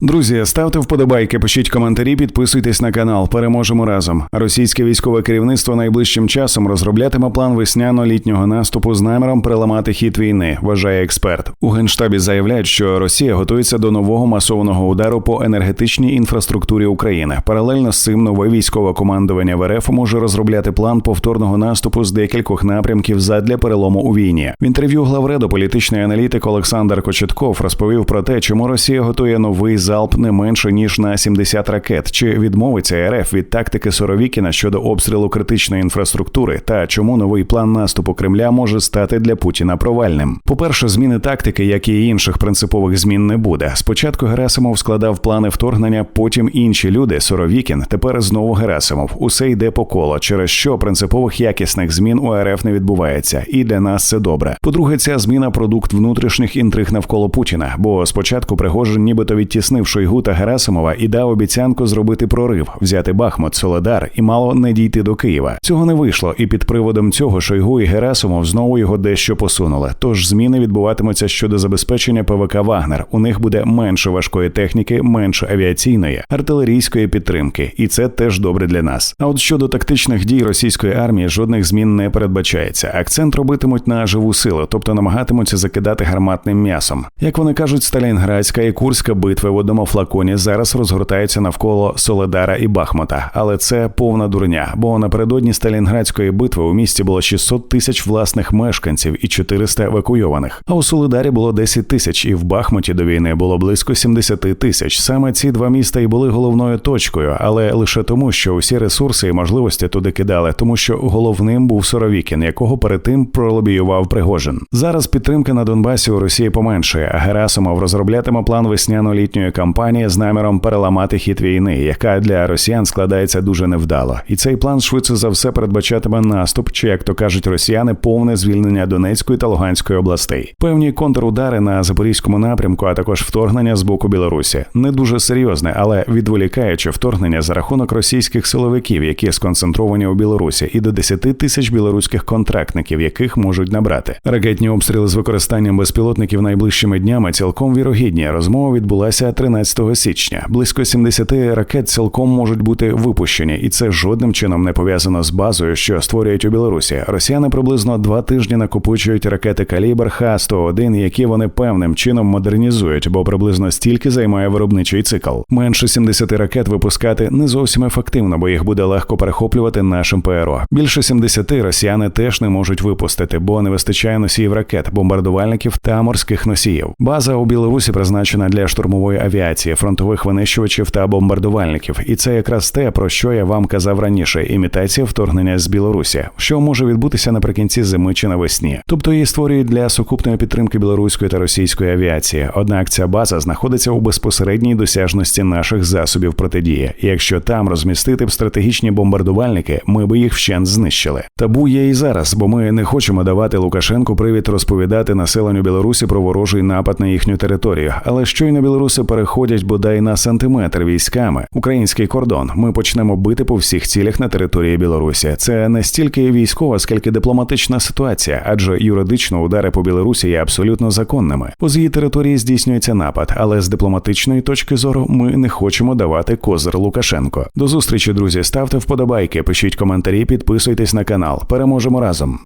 Друзі, ставте вподобайки, пишіть коментарі, підписуйтесь на канал. Переможемо разом. Російське військове керівництво найближчим часом розроблятиме план весняно-літнього наступу з наміром переламати хід війни, вважає експерт. У генштабі заявляють, що Росія готується до нового масованого удару по енергетичній інфраструктурі України. Паралельно з цим нове військове командування в РФ може розробляти план повторного наступу з декількох напрямків задля перелому у війні. В інтерв'ю главреду політичний аналітик Олександр Кочетков розповів про те, чому Росія готує новий залп не менше ніж на 70 ракет, чи відмовиться РФ від тактики Соровікіна щодо обстрілу критичної інфраструктури, та чому новий план наступу Кремля може стати для Путіна провальним. По перше, зміни тактики, як і інших принципових змін, не буде. Спочатку Герасимов складав плани вторгнення, потім інші люди. Соровікін, тепер знову Герасимов. Усе йде по колу, через що принципових якісних змін у РФ не відбувається, і для нас це добре. По-друге, ця зміна продукт внутрішніх інтриг навколо Путіна, бо спочатку Пригожин нібито відтіснив Шойгу та Герасимова і дав обіцянку зробити прорив, взяти Бахмут, Соледар і мало не дійти до Києва. Цього не вийшло, і під приводом цього Шойгу і Герасимов знову його дещо посунули. Тож зміни відбуватимуться щодо забезпечення ПВК Вагнер. У них буде менше важкої техніки, менше авіаційної, артилерійської підтримки, і це теж добре для нас. А от щодо тактичних дій російської армії, жодних змін не передбачається. Акцент робитимуть на живу силу, тобто намагатимуться закидати гарматним м'ясом. Як вони кажуть, Сталінградська і Курська битви в одному флаконі зараз розгортаються навколо Соледара і Бахмута, але це повна дурня. Бо напередодні Сталінградської битви у місті було 600 тисяч власних мешканців і 400 евакуйованих. А у Соледарі було 10 тисяч, і в Бахмуті до війни було близько 70 тисяч. Саме ці два міста і були головною точкою, але лише тому, що усі ресурси і можливості туди кидали, тому що головним був Соровікін, якого перед тим пролобіював Пригожин. Зараз підтримка на Донбасі у Росії поменшує. а Герасимов розроблятиме план весняно-літньої кампанії з наміром переламати хід війни, яка для росіян складається дуже невдало. І цей план швидше за все передбачатиме наступ, чи як то кажуть росіяни, повне звільнення Донецької та Луганської областей, певні контрудари на запорізькому напрямку, а також вторгнення з боку Білорусі. Не дуже серйозне, але відволікаюче вторгнення за рахунок російських силовиків, які сконцентровані у Білорусі, і до 10 тисяч білоруських контрактників, яких можуть набрати. Ракетні обстріли з використанням безпілотників найближчими днями цілком вірогідні. Розмова відбулася 13 січня. Близько 70 ракет цілком можуть бути випущені, і це жодним чином не пов'язано з базою, що створюють у Білорусі. Росіяни приблизно два тижні накопичують ракети калібр Х-101, які вони певним чином модернізують, бо приблизно стільки займає виробничий цикл. Менше 70 ракет випускати не зовсім ефективно, бо їх буде легко перехоплювати нашим ПРО. Більше 70 росіяни теж не можуть випустити, бо не вистачає носіїв ракет, бомбардувальників та морських носіїв. База у Білорусі призначена для штурмової авіації, фронтових винищувачів та бомбардувальників. І це якраз те, про що я вам казав раніше: імітація вторгнення з Білорусі, що може відбутися наприкінці зими чи навесні. Тобто її створюють для сукупної підтримки білоруської та російської авіації. Однак ця база знаходиться у безпосередній досяжності наших засобів протидії. Якщо там розмістити б стратегічні бомбардувальники, ми би їх вщент знищили. Табу є і зараз, бо ми не хочемо давати Лукашенку привід розповідати населенню Білорусі про ворожий напад на їхню територію. Але щойно білоруси переходять бодай на сантиметр військами український кордон. Ми почнемо бити по всіх цілях на території Білорусі. Це не стільки військова, скільки дипломатична ситуація, адже юридично удари по Білорусі є абсолютно законними. По її території здійснюється напад, але з дипломатичної точки зору ми не хочемо давати козир Лукашенко. До зустрічі, друзі. Ставте вподобайки, пишіть коментарі, підписуйтесь на канал. Переможемо разом.